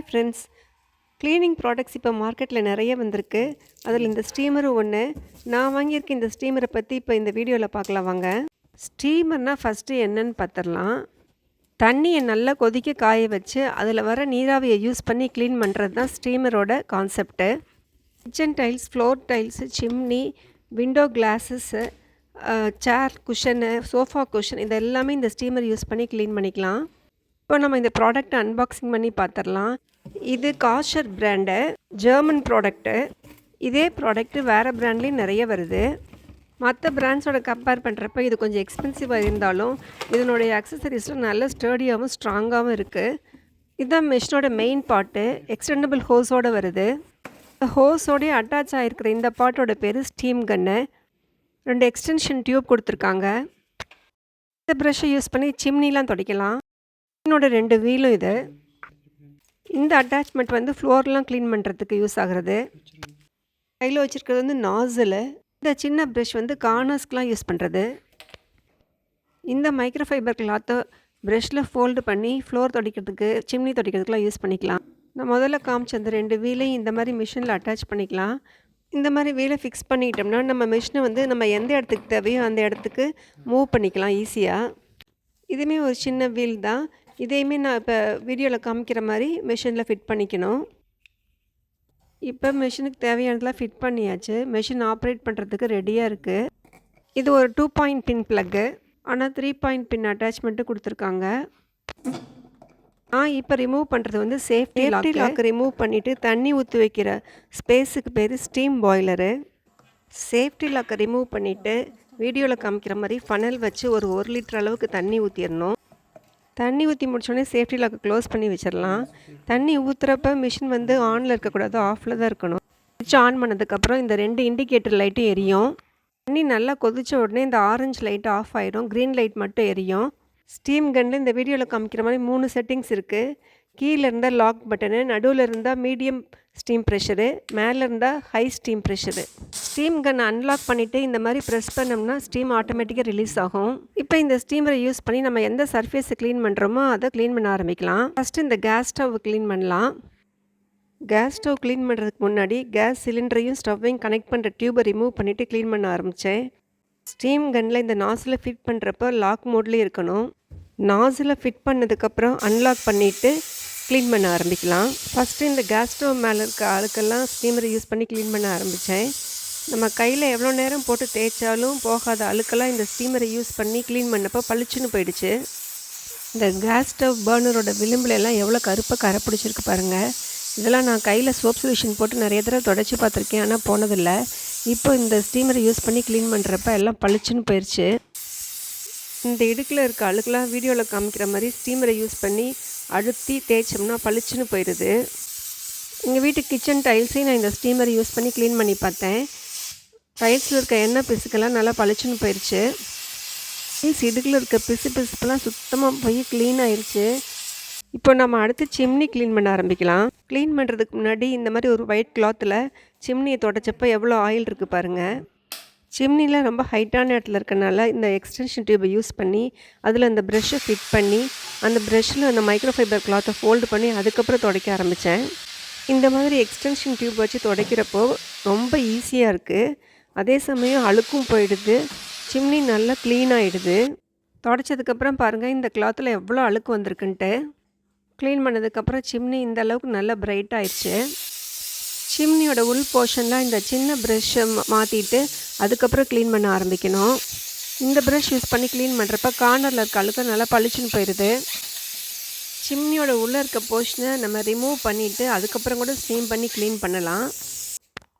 Hi friends cleaning products இப்போ மார்க்கெட்டில் நிறைய வந்திருக்கு. அதில் இந்த ஸ்டீமர் ஒன்று நான் வாங்கியிருக்க இந்த ஸ்டீமரை பற்றி இப்போ இந்த வீடியோவில் பார்க்கலாம் வாங்க. ஸ்டீமர்னால் ஃபஸ்ட்டு என்னன்னு பார்த்துடலாம். தண்ணியை நல்லா கொதிக்க காய வச்சு அதில் வர நீராவியை யூஸ் பண்ணி க்ளீன் பண்ணுறது தான் ஸ்டீமரோட concept kitchen tiles floor tiles chimney window glasses chair cushion sofa cushion இது எல்லாமே இந்த ஸ்டீமர் யூஸ் பண்ணி க்ளீன் பண்ணிக்கலாம். இப்போ நம்ம இந்த ப்ராடக்ட்டை அன்பாக்சிங் பண்ணி பார்த்துடலாம். இது காஷர் பிராண்டு ஜெர்மன் ப்ராடக்ட்டு இதே ப்ராடக்ட்டு வேறு பிராண்ட்லேயும் நிறைய வருது. மற்ற பிராண்ட்ஸோட கம்பேர் பண்ணுறப்ப இது கொஞ்சம் எக்ஸ்பென்சிவாக இருந்தாலும் இதனுடைய அக்சசரிஸும் நல்ல ஸ்டர்டியாகவும் ஸ்ட்ராங்காகவும் இருக்குது இதுதான் மெஷினோட மெயின் பார்ட்டு எக்ஸ்டெண்டபிள் ஹோஸோடு வருது. ஹோஸோடய அட்டாச் ஆகிருக்கிற இந்த பாட்டோட பேர் ஸ்டீம் கன்னு ரெண்டு எக்ஸ்டென்ஷன் டியூப் கொடுத்துருக்காங்க. இந்த ப்ரஷ்ஷை யூஸ் பண்ணி சிம்னிலாம் துடைக்கலாம். என்னோட ரெண்டு வீலும் இது. இந்த அட்டாச்மெண்ட் வந்து ஃப்ளோர்லாம் க்ளீன் பண்ணுறதுக்கு யூஸ் ஆகிறது. கையில் வச்சுருக்கிறது வந்து நாசிலு இந்த சின்ன ப்ரஷ் வந்து கார்னர்ஸ்க்கெலாம் யூஸ் பண்ணுறது இந்த மைக்ரோஃபைபர் கிளாத்தை ப்ரஷில் ஃபோல்டு பண்ணி ஃப்ளோர் துடைக்கிறதுக்கு சிம்னி துடைக்கிறதுக்குலாம் யூஸ் பண்ணிக்கலாம். நான் முதல்ல காமிச்ச அந்த ரெண்டு வீலையும் இந்த மாதிரி மிஷினில் அட்டாச் பண்ணிக்கலாம். இந்த மாதிரி வீலை ஃபிக்ஸ் பண்ணிக்கிட்டோம்னா நம்ம மிஷினை வந்து நம்ம எந்த இடத்துக்கு தேவையோ அந்த இடத்துக்கு மூவ் பண்ணிக்கலாம் ஈஸியாக இதுவுமே ஒரு சின்ன வீல் தான். இதையுமே நான் இப்போ வீடியோவில் காமிக்கிற மாதிரி மிஷினில் ஃபிட் பண்ணிக்கணும். இப்போ மிஷினுக்கு தேவையானதெல்லாம் ஃபிட் பண்ணியாச்சு. மிஷின் ஆப்ரேட் பண்ணுறதுக்கு ரெடியாக இருக்குது இது ஒரு டூ பாயிண்ட் பின் ப்ளக்கு ஆனால் த்ரீ பாயிண்ட் பின் அட்டாச்மெண்ட்டு கொடுத்துருக்காங்க. ஆ இப்போ ரிமூவ் பண்ணுறது வந்து சேஃப்டி லாக் ரிமூவ் பண்ணிவிட்டு தண்ணி ஊற்றி வைக்கிற ஸ்பேஸுக்கு பேர் ஸ்டீம் பாய்லரு சேஃப்டி லாக்கை ரிமூவ் பண்ணிவிட்டு வீடியோவில் காமிக்கிற மாதிரி ஃபனல் வச்சு ஒரு ஒரு லிட்டர் அளவுக்கு தண்ணி ஊற்றிடணும் தண்ணி ஊற்றி முடிச்சோடனே சேஃப்டி லாக்கு க்ளோஸ் பண்ணி வச்சிடலாம். தண்ணி ஊற்றுறப்ப மிஷின் வந்து ஆனில் இருக்கக்கூடாது ஆஃபில் தான் இருக்கணும். சுவிட்ச் ஆன் பண்ணதுக்கப்புறம் இந்த ரெண்டு இண்டிகேட்டர் லைட்டும் எரியும். தண்ணி நல்லா கொதிச்ச உடனே இந்த ஆரஞ்சு லைட் ஆஃப் ஆகிடும் க்ரீன் லைட் மட்டும் எரியும். ஸ்டீம் கன்னில் இந்த வீடியோவில் காமிக்கிற மாதிரி மூணு செட்டிங்ஸ் இருக்குது கீழே இருந்தால் லாக் பட்டனு நடுவில் இருந்தால் மீடியம் ஸ்டீம் ப்ரெஷரு மேலே இருந்தால் high steam pressure steam gun unlock பண்ணிவிட்டு இந்த மாதிரி ப்ரெஸ் பண்ணோம்னா ஸ்டீம் ஆட்டோமேட்டிக்காக ரிலீஸ் ஆகும். இப்போ இந்த ஸ்டீமரை யூஸ் பண்ணி நம்ம எந்த சர்ஃபேஸை க்ளீன் பண்ணுறோமோ அதை க்ளீன் பண்ண ஆரம்பிக்கலாம். ஃபஸ்ட்டு இந்த கேஸ் ஸ்டவ் க்ளீன் பண்ணலாம். கேஸ் ஸ்டவ் க்ளீன் பண்ணுறதுக்கு முன்னாடி கேஸ் சிலிண்டரையும் ஸ்டவ்வையும் கனெக்ட் பண்ணுற டியூபை ரிமூவ் பண்ணிவிட்டு க்ளீன் பண்ண ஆரம்பித்தேன் ஸ்டீம் கன்னில் இந்த நாசில் ஃபிட் பண்ணுறப்போ லாக் மோட்லேயே இருக்கணும். நாசில் ஃபிட் பண்ணதுக்கப்புறம் அன்லாக் பண்ணிவிட்டு க்ளீன் பண்ண ஆரம்பிக்கலாம். ஃபஸ்ட்டு இந்த கேஸ் ஸ்டவ் மேலே இருக்க அழுக்கெல்லாம் ஸ்டீமரை யூஸ் பண்ணி க்ளீன் பண்ண ஆரம்பித்தேன் நம்ம கையில் எவ்வளோ நேரம் போட்டு தேய்ச்சாலும் போகாத அழுக்கெல்லாம் இந்த ஸ்டீமரை யூஸ் பண்ணி க்ளீன் பண்ணப்போ பளிச்சுன்னு போயிடுச்சு. இந்த கேஸ் ஸ்டவ் பர்னரோட விளிம்புல எல்லாம் எவ்வளோ கருப்பாக கரை பிடிச்சிருக்கு பாருங்கள் இதெல்லாம் நான் கையில் சோப் சொல்யூஷன் போட்டு நிறைய தடவை தொடச்சி பார்த்துருக்கேன். ஆனால் போனதில்லை. இப்போ இந்த ஸ்டீமரை யூஸ் பண்ணி க்ளீன் பண்ணுறப்ப எல்லாம் பளிச்சுன்னு போயிடுச்சு இந்த இடுக்கில் இருக்க அழுக்கெல்லாம் வீடியோவில் காமிக்கிற மாதிரி ஸ்டீமரை யூஸ் பண்ணி அழுத்தி தேய்ச்சோம்னா பளிச்சுன்னு போயிடுது எங்கள் வீட்டு கிச்சன் டைல்ஸையும் நான் இந்த ஸ்டீமர் யூஸ் பண்ணி க்ளீன் பண்ணி பார்த்தேன். டைல்ஸில் இருக்க எண்ணெய் பிசுக்கெல்லாம் நல்லா பளிச்சுன்னு போயிடுச்சு டைல்ஸ் இடுக்கில் இருக்க பிசு பிசுப்பெல்லாம் சுத்தமாக போய் க்ளீன் ஆயிடுச்சு இப்போ நம்ம அடுத்து சிம்னி க்ளீன் பண்ண ஆரம்பிக்கலாம். க்ளீன் பண்ணுறதுக்கு முன்னாடி இந்த மாதிரி ஒரு ஒயிட் கிளாத்தில் சிம்னியை தொடச்சப்போ எவ்வளோ ஆயில் இருக்குது பாருங்கள் சிம்னியில் ரொம்ப ஹைட்டான இடத்துல இருக்கனால இந்த எக்ஸ்டென்ஷன் டியூபை யூஸ் பண்ணி அதில் அந்த ப்ரெஷ்ஷை ஃபிட் பண்ணி அந்த ப்ரெஷ்ஷில் அந்த மைக்ரோஃபைபர் கிளாத்தை ஃபோல்டு பண்ணி அதுக்கப்புறம் துடைக்க ஆரம்பித்தேன் இந்த மாதிரி எக்ஸ்டென்ஷன் டியூப் வச்சு துடைக்கிறப்போ ரொம்ப ஈஸியாக இருக்குது அதே சமயம் அழுக்கும் போயிடுது. சிம்னி நல்லா க்ளீன் ஆகிடுது தொடச்சதுக்கப்புறம் பாருங்கள் இந்த கிளாத்தில் எவ்வளோ அழுக்கு வந்திருக்குன்ட்டு. க்ளீன் பண்ணதுக்கப்புறம் சிம்னி இந்த அளவுக்கு நல்லா பிரைட் ஆயிடுச்சு. சிம்னியோட உள் போர்ஷனில் இந்த சின்ன ப்ரெஷ்ஷை மாற்றிட்டு அதுக்கப்புறம் க்ளீன் பண்ண ஆரம்பிக்கணும். இந்த ப்ரஷ் யூஸ் பண்ணி க்ளீன் பண்ணுறப்ப கார்னரில் இருக்க அழுக்க நல்லா பளிச்சுன்னு போயிடுது சிம்னியோட உள்ளே இருக்க போர்ஷனை நம்ம ரிமூவ் பண்ணிவிட்டு அதுக்கப்புறம் கூட ஸ்டீம் பண்ணி க்ளீன் பண்ணலாம்.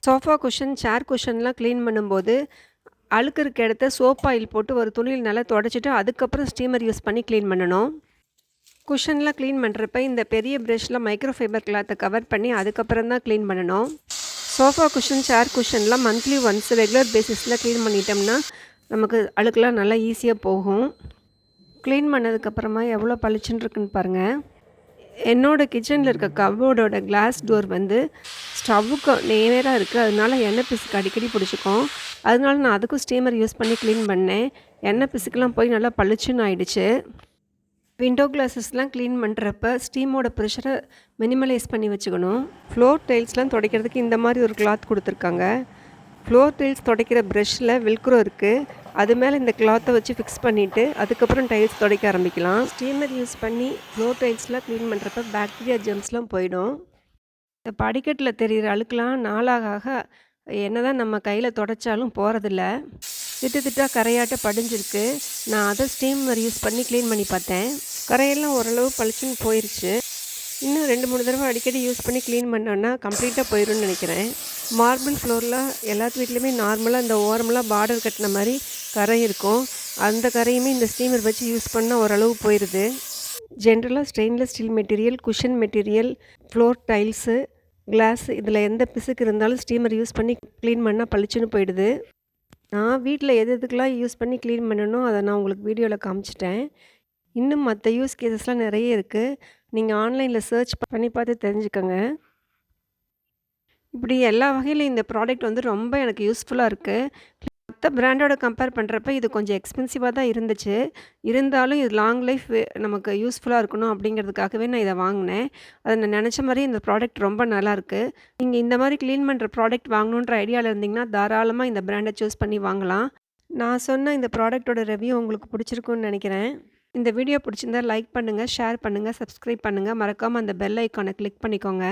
சோஃபா குஷன் சேர் குஷன்லாம் க்ளீன் பண்ணும்போது அழுக்கு இருக்க இடத்த சோப் ஆயில் போட்டு ஒரு துணியில் நல்லா தொடச்சிட்டு அதுக்கப்புறம் ஸ்டீமர் யூஸ் பண்ணி க்ளீன் பண்ணணும். குஷன்லாம் க்ளீன் பண்ணுறப்ப இந்த பெரிய ப்ரஷில் மைக்ரோஃபைபர் கிளாத்தை கவர் பண்ணி அதுக்கப்புறம் தான் க்ளீன் பண்ணணும். சோஃபா குஷன் சேர் குஷன்லாம் மந்த்லி ஒன்ஸ் ரெகுலர் பேசிஸில் க்ளீன் பண்ணிட்டோம்னா நமக்கு அழுக்கெலாம் நல்லா ஈஸியாக போகும். க்ளீன் பண்ணதுக்கப்புறமா எவ்வளோ பளிச்சுன்னு இருக்குன்னு பாருங்கள் என்னோடய கிச்சனில் இருக்க கபோர்டோட கிளாஸ் டோர் வந்து ஸ்டவ்வுக்கு நேராக இருக்குது அதனால எண்ணெய் பிசுக்கு அடிக்கடி பிடிச்சிக்கும். அதனால நான் அதுக்கும் ஸ்டீமர் யூஸ் பண்ணி க்ளீன் பண்ணேன். எண்ணெய் பிசுக்கெலாம் போய் நல்லா பளிச்சுன்னு ஆயிடுச்சு. விண்டோ கிளாஸஸ்லாம் க்ளீன் பண்ணுறப்ப ஸ்டீமோட ப்ரெஷரை மினிமலைஸ் பண்ணி வச்சுக்கணும். ஃப்ளோர் டைல்ஸ்லாம் துடைக்கிறதுக்கு இந்த மாதிரி ஒரு கிளாத் கொடுத்துருக்காங்க. ஃப்ளோர் டைல்ஸ் துடைக்கிற ப்ரெஷ்ஷில் வில்க்ரோ இருக்குது அது மேலே இந்த கிளாத்தை வச்சு ஃபிக்ஸ் பண்ணிவிட்டு அதுக்கப்புறம் டைல்ஸ் துடைக்க ஆரம்பிக்கலாம். ஸ்டீமர் யூஸ் பண்ணி ஃப்ளோர் டைல்ஸ்லாம் க்ளீன் பண்ணுறப்ப பேக்டீரியா ஜெம்ஸ்லாம் போயிடும். இந்த படிக்கட்டில் தெரிகிற அழுக்கெலாம் நாளாக ஆக என்னதான் நம்ம கையில் தொடச்சாலும் போகிறதில்ல திட்டு திட்டாக கரையாட்ட படிஞ்சிருக்கு. நான் அதை ஸ்டீமர் யூஸ் பண்ணி க்ளீன் பண்ணி பார்த்தேன். கரையெல்லாம் ஓரளவு பளிச்சுன்னு போயிடுச்சு இன்னும் ரெண்டு மூணு தடவை அடிக்கடி யூஸ் பண்ணி க்ளீன் பண்ணோன்னா கம்ப்ளீட்டாக போயிடும்னு நினைக்கிறேன். மார்பிள் ஃப்ளோரில் எல்லாத்து வீட்லேயுமே நார்மலாக இந்த ஓரமெல்லாம் பார்டர் கட்டின மாதிரி கரை இருக்கும். அந்த கரையுமே இந்த ஸ்டீமர் வச்சு யூஸ் பண்ணால் ஓரளவு போயிடுது ஜென்ரலாக stainless steel material cushion material floor tiles glass இதில் எந்த பிசுக்கு இருந்தாலும் ஸ்டீமர் யூஸ் பண்ணி க்ளீன் பண்ணால் பளிச்சுன்னு போயிடுது. நான் வீட்டில் எது எதுக்கெலாம் யூஸ் பண்ணி க்ளீன் பண்ணணும் அதை நான் உங்களுக்கு வீடியோவில் காமிச்சிட்டேன். இன்னும் மற்ற யூஸ் கேசஸ்லாம் நிறைய இருக்குது நீங்கள் ஆன்லைனில் சர்ச் பண்ணி பார்த்து தெரிஞ்சுக்கோங்க. இப்படி எல்லா வகையிலும் இந்த ப்ராடக்ட் வந்து ரொம்ப எனக்கு யூஸ்ஃபுல்லாக இருக்குது மற்ற பிராண்டோட கம்பேர் பண்ணுறப்ப இது கொஞ்சம் எக்ஸ்பென்சிவாக தான் இருந்துச்சு. இருந்தாலும் இது லாங் லைஃப் நமக்கு யூஸ்ஃபுல்லாக இருக்கணும் அப்படிங்கிறதுக்காகவே நான் இதை வாங்கினேன். அதை நான் நினச்ச மாதிரி இந்த ப்ராடக்ட் ரொம்ப நல்லாயிருக்கு நீங்கள் இந்த மாதிரி க்ளீன் பண்ணுற ப்ராடக்ட் வாங்கணுன்ற ஐடியாவில் இருந்தீங்கன்னா தாராளமாக இந்த பிராண்டை சூஸ் பண்ணி வாங்கலாம். நான் சொன்ன இந்த ப்ராடக்ட்டோட ரிவ்யூ உங்களுக்கு பிடிச்சிருக்குன்னு நினைக்கிறேன். இந்த வீடியோ பிடிச்சிருந்தா லைக் பண்ணுங்கள் ஷேர் பண்ணுங்கள் சப்ஸ்கிரைப் பண்ணுங்கள் மறக்காமல் அந்த பெல் ஐக்கானை கிளிக் பண்ணிக்கோங்க.